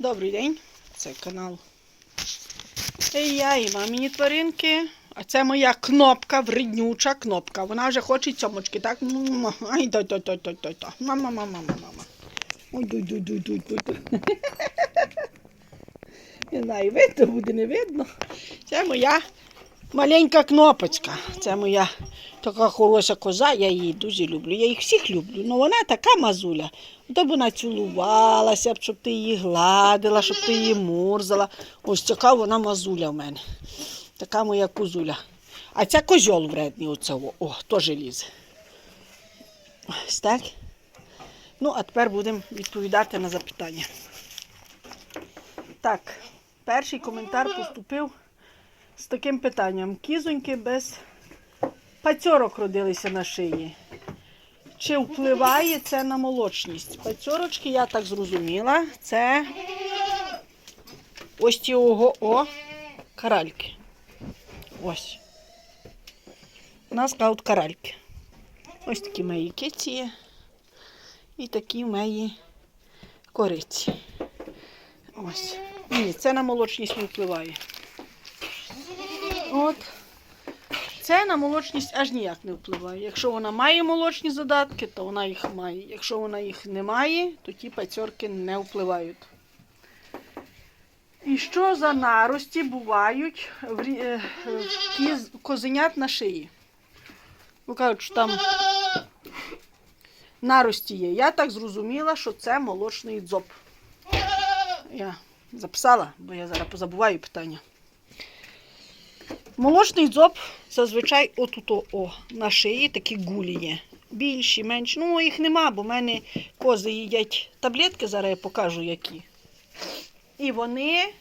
Добрий день, це канал. І я і мамині тваринки. А це моя кнопка, вреднюча кнопка. Вона вже хоче цьомочки, так? Ай, дай, дай, дай, дай, дай, дай. Мама, мама, мама, мама. Ой, дуй, дуй, дуй, дуй, дуй. Не знаю, видно буде, не видно. Це моя маленька кнопочка. Це моя така хороша коза, я її дуже люблю. Я їх всіх люблю. Ну вона така мазуля. То б вона цілувалася, щоб ти її гладила, щоб ти її мурзала. Ось така вона мазуля в мене. Така моя козуля. А ця козьол вредний, оце, о, о, теж лізе. Ось так. Ну, а тепер будемо відповідати на запитання. Так, перший коментар поступив з таким питанням. Кізоньки без пацьорок родилися на шиї. Чи впливає це на молочність? Пацьорочки, я так зрозуміла, це ось ці ого каральки. Ось. У нас кажуть каральки. Ось такі мої киці є. І такі мої кориці. Ось. Ні, це на молочність не впливає. От. Це на молочність аж ніяк не впливає. Якщо вона має молочні задатки, то вона їх має. Якщо вона їх не має, то ті пацьорки не впливають. І що за нарості бувають в е, в козенят на шиї? Ну, кажуть, що там нарості є. Я так зрозуміла, що це молочний дзоб. Я записала, бо я зараз позабуваю питання. Молочний дзоб зазвичай отут о, на шиї такі гулі є. Більші, менші. Ну, їх нема, бо в мене кози їдять таблетки, зараз я покажу які. І вони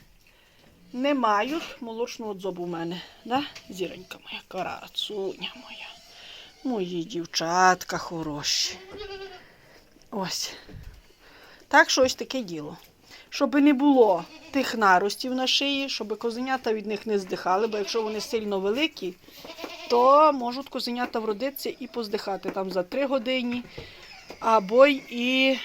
не мають молочного дзобу в мене. Да? Зіронька моя, карацуня моя. Мої дівчатка хороші. Ось. Так що ось таке діло. Щоб не було тих наростів на шиї, щоб козенята від них не здихали, бо якщо вони сильно великі, то можуть козенята вродитися і поздихати там за 3 години, або і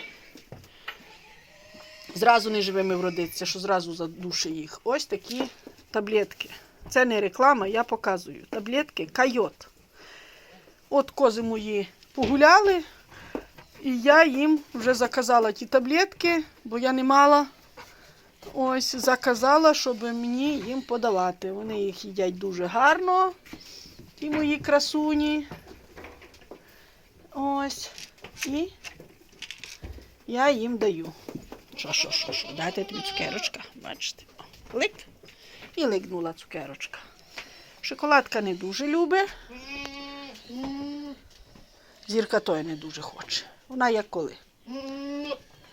зразу неживими вродитися, що зразу задушить їх. Ось такі таблетки. Це не реклама, я показую. Таблетки кайот. От кози мої погуляли, і я їм вже заказала ті таблетки, бо я не мала. Ось заказала, щоб мені їм подавати. Вони їх їдять дуже гарно, ті мої красуні. Ось. І я їм даю. Що, що, що, що? Дайте тобі цукерочка, бачите. Лик. І ликнула цукерочка. Шоколадка не дуже любить. Зірка той не дуже хоче. Вона як коли.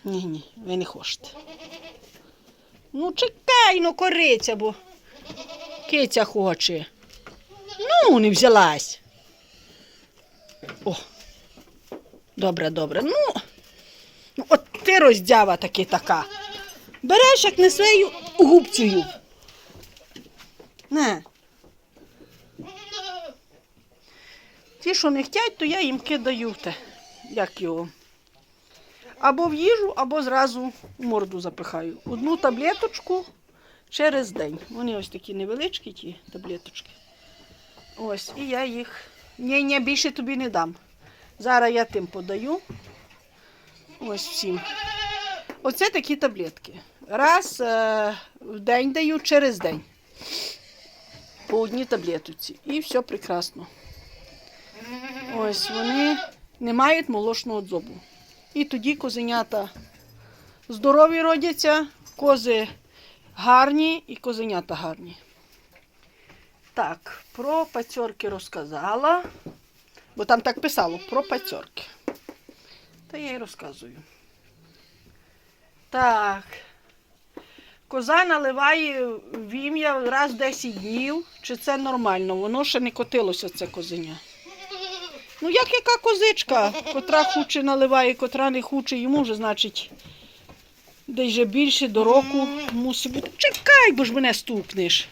Ні, ні, ви не хочете. Ну, чекай, ну кориця, бо киця хоче. Ну, не взялась. О. Добре, добре. Ну, ну от ти роздява таки така. Береш, як не свою губцею. Не. Ті, що не хочуть, то я їм кидаю в те, як його. Або в їжу, або зразу в морду запихаю. Одну таблеточку через день. Вони ось такі невеличкі, ті таблеточки. Ось, і я їх. Ні, ні, більше тобі не дам. Зараз я тим подаю. Ось всім. Оце такі таблетки. Раз е, в день даю через день. По одній таблетці. І все прекрасно. Ось вони не мають молочного дзобу. І тоді козенята здорові родяться, кози гарні і козенята гарні. Так, про пацьорки розказала, бо там так писало про пацьорки. Та я й розказую. Так. Коза наливає в ім'я раз в 10 днів. Чи це нормально? Воно ще не котилося, це козеня. Ну, як яка козичка, котра хуче наливає, котра не хоче, йому вже, значить, десь вже більше до року мусить бути. Чекай, бо ж мене стукнеш.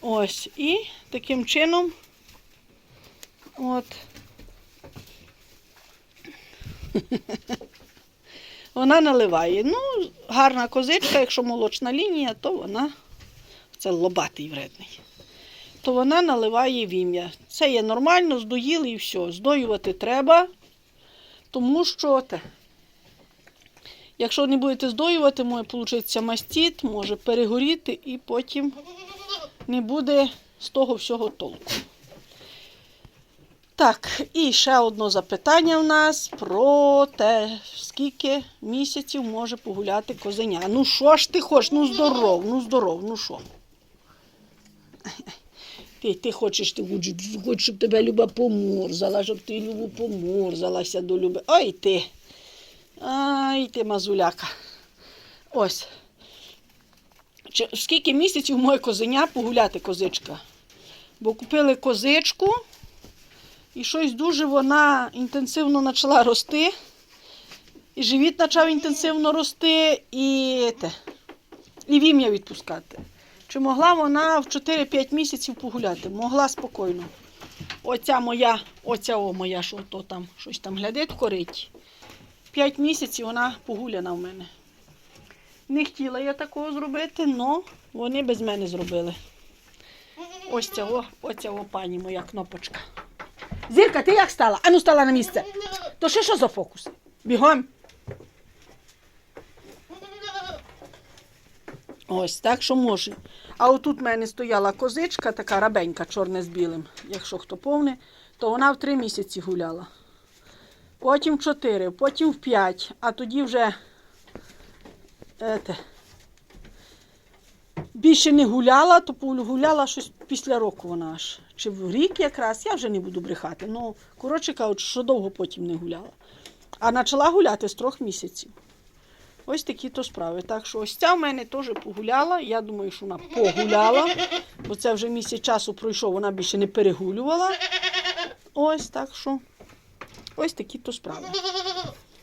Ось. І таким чином. От. Вона наливає. Ну, гарна козичка, якщо молочна лінія, то вона це лобатий вредний. То вона наливає вім'я. Це є нормально, здоїли і все. Здоювати треба, тому що те, якщо не будете здоювати, може получитися мастіт, може перегоріти і потім не буде з того всього толку. Так, і ще одне запитання в нас про те, скільки місяців може погуляти козеня. Ну що ж ти хочеш? Ну здоров, ну здоров, ну що? Ти, ти хочеш, ти хочеш, щоб тебе Люба помурзала, щоб ти Любу помурзалася до Люби. Ой ти. Ай ти мазуляка. Ось. Чи, скільки місяців моє козеня погуляти козичка? Бо купили козичку, і щось дуже вона інтенсивно почала рости. І живіт почав інтенсивно рости, і, те, і вім'я відпускати. Чи могла вона в 4-5 місяців погуляти? Могла спокійно. Оця моя, оця о моя, що то там щось там глядить, корить. 5 місяців вона погуляна в мене. Не хотіла я такого зробити, але вони без мене зробили. Ось ця, о, оця о, пані моя кнопочка. Зірка, ти як стала? Ану стала на місце. То ще що за фокус? Бігом. Ось так, що може. А отут в мене стояла козичка, така рабенька, чорне з білим, якщо хто повне, то вона в три місяці гуляла. Потім в чотири, потім в п'ять, а тоді вже ете, більше не гуляла, то гуляла щось після року вона аж. Чи в рік якраз, я вже не буду брехати. Ну, коротше кажучи, що довго потім не гуляла. А почала гуляти з трьох місяців. Ось такі то справи. Так що ось ця в мене теж погуляла. Я думаю, що вона погуляла, бо це вже місяць часу пройшов, вона більше не перегулювала. Ось так що. Ось такі то справи.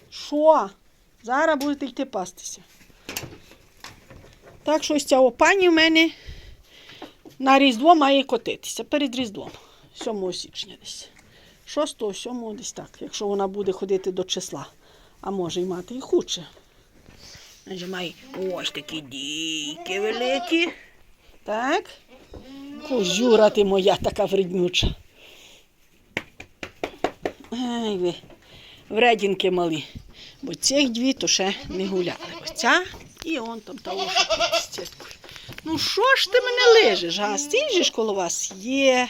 Що? Зараз будете йти пастися. Так що ось ця опані в мене на Різдво має котитися перед Різдвом. 7 січня десь. 6 7 десь так, якщо вона буде ходити до числа. А може й мати і худше. Має ось такі дійки великі. Так. Козюра ти моя така вреднюча. Ай ви, вредінки малі. Бо цих дві то ще не гуляли. Оця і он там та лоша з цяткою. Ну що ж ти мене лежиш, га? Стій ж коло вас є.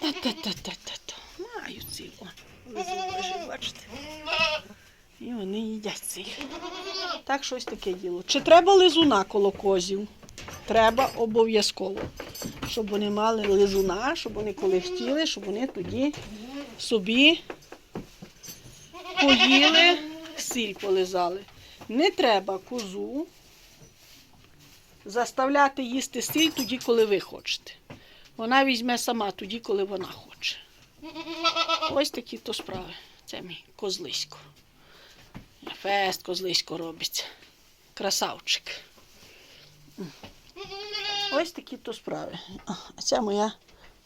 Та-та-та-та-та. Маю ці. О, лежить, лежить, бачите. І вони їдять цих. Так щось таке діло. Чи треба лизуна коло козів? Треба обов'язково. Щоб вони мали лизуна, щоб вони коли хотіли, щоб вони тоді собі поїли, сіль полизали. Не треба козу заставляти їсти сіль тоді, коли ви хочете. Вона візьме сама тоді, коли вона хоче. Ось такі то справи. Це мій козлисько. Фест козлисько робиться. Красавчик. Ось такі то справи. А ця моя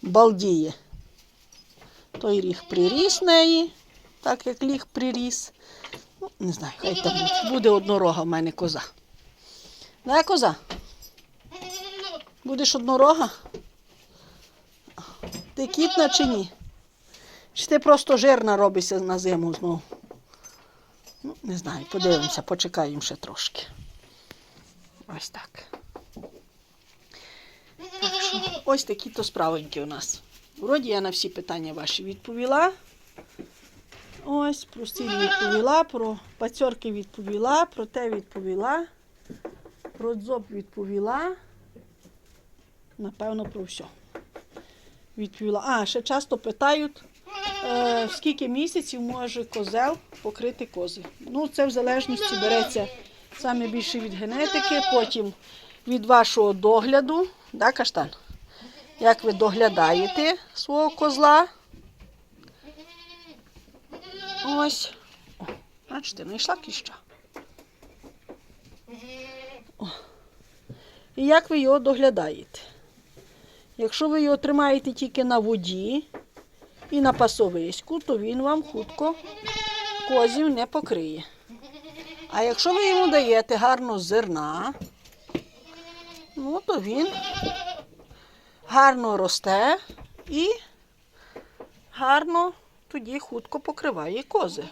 балдіє. Той ріг приріс неї, так як ліг приріс. Ну, не знаю, хай там буде. однорога в мене коза. Да, коза? Будеш однорога? Ти кітна чи ні? Чи ти просто жирна робишся на зиму знову? Не знаю, подивимося, почекаємо ще трошки. Ось так. Так що, ось такі то справоньки у нас. Вроді я на всі питання ваші відповіла. Ось, про стіль відповіла, про пацьорки відповіла, про те відповіла, про дзоб відповіла. Напевно, про все. Відповіла. А, ще часто питають, е, скільки місяців може козел покрити кози. Ну, це в залежності береться саме більше від генетики, потім від вашого догляду. Да, каштан? Як ви доглядаєте свого козла? Ось. О, бачите, знайшла кліща. О. І як ви його доглядаєте? Якщо ви його тримаєте тільки на воді і на пасовиську, то він вам хутко козів не покриє. А якщо ви йому даєте гарно зерна, ну то він гарно росте і гарно тоді хутко покриває кози.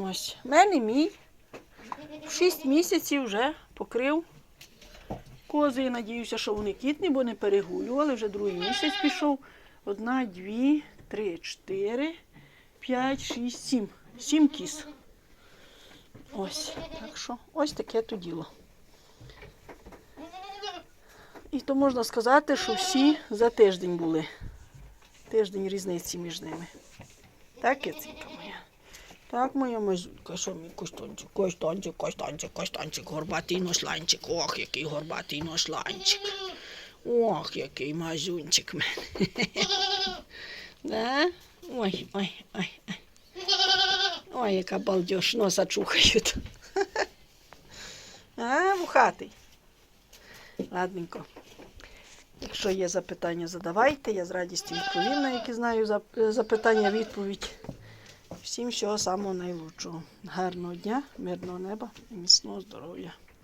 Ось, в мене мій в 6 місяців вже покрив кози. І надіюся, що вони кітні, бо не перегулювали. Вже другий місяць пішов. Одна, дві, три, чотири, п'ять, шість, сім. Сім кіз. Ось. Так що ось таке то діло. І то можна сказати, що всі за тиждень були. Тиждень різниці між ними. Так, киценька моя. Так, моя мазулька, що мій коштончик, коштончик, коштончик, коштончик, горбатий ношланчик. Ох, який горбатий ношланчик. Ох, який мазунчик в мене. Да? Ой, ой, ой, ой. Яка балдеж, носа чухають. А, вухатий. Ладненько. Якщо є запитання, задавайте. Я з радістю відповім на які знаю запитання, відповідь. Всім всього самого найлучшого. Гарного дня, мирного неба і міцного здоров'я.